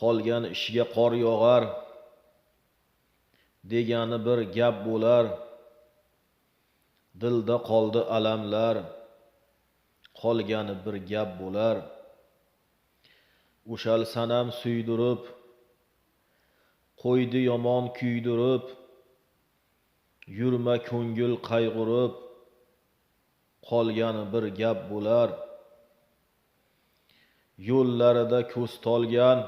qolgan ishiga qor yog'ar degani bir gap bo'lar. Dilda qoldi alamlar qolgani bir gap bo'lar. O'shal sanam suydirib qo'ydi yomon kuydirib yurma ko'ngil qayg'urib qolgani bir gap bo'lar. Yo'llarida ko'z tolgan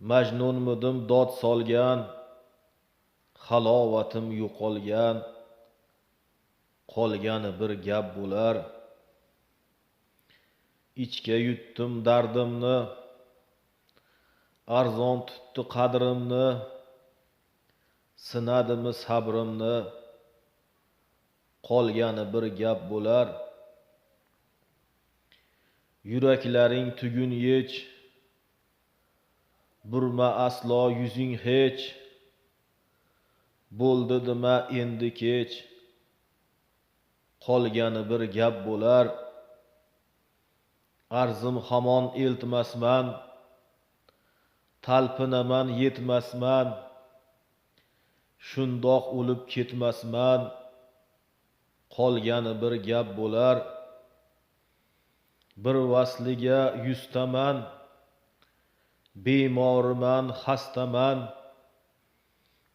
majnunmidim dod solgan halovatim yo'qolgan qolgani bir gap bo'lar. Ichga yutdim dardimni arzon tutdi qadrimni sinadimi sabrimni qolgani bir gap bo'lar. Yuraklaring tugun yech burma aslo yuzing hech. Bo'ldi dema endi kech. Qolgani bir gap bo'lar. Arzim hamon eltmasman. Talpinaman yetmasman. Shundoq o'lib ketmasman. Qolgani bir gap bo'lar. Bir vasliga yuztaman. Bemorman xastaman.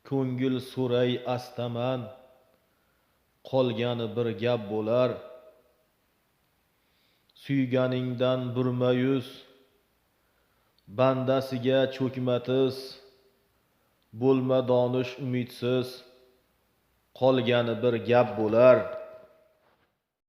Ko'ngil so'ray astaman. Qolgani bir gap bo'lar. Suyganingdan burma yuz bandasiga cho'kma tiz bo'lma donish umidsiz. Qolgani bir gap bo'lar.